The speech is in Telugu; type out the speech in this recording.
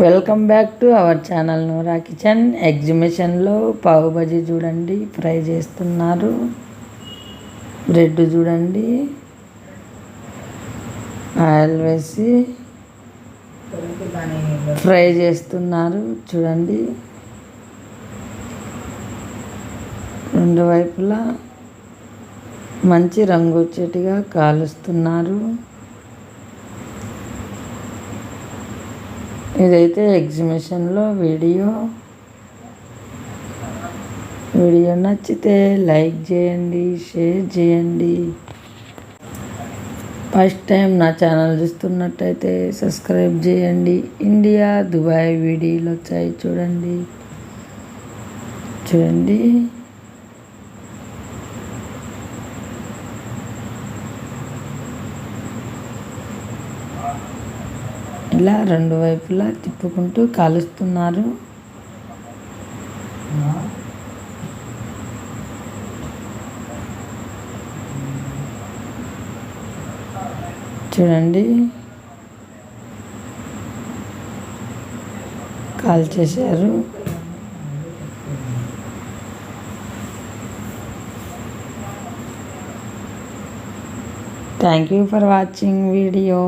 Welcome back to our channel Noora kitchen. ఎగ్జిబిషన్లో పావు బజీ చూడండి ఫ్రై చేస్తున్నారు. బ్రెడ్ చూడండి ఆయిల్ వేసి ఫ్రై చేస్తున్నారు చూడండి. రెండు వైపులా మంచి రంగు వచ్చేట్టుగా కాలుస్తున్నారు. ఇదైతే ఎగ్జిబిషన్లో వీడియో. వీడియో నచ్చితే లైక్ చేయండి షేర్ చేయండి. ఫస్ట్ టైం నా ఛానల్ చూస్తున్నట్టయితే సబ్స్క్రైబ్ చేయండి. ఇండియా దుబాయ్ వీడియోలు వచ్చాయి చూడండి. చూడండి. ఇలా రెండు వైపులా తిప్పుకుంటూ కాలుస్తున్నారు. చూడండి. కాల్ చేశారు. Thank you for watching video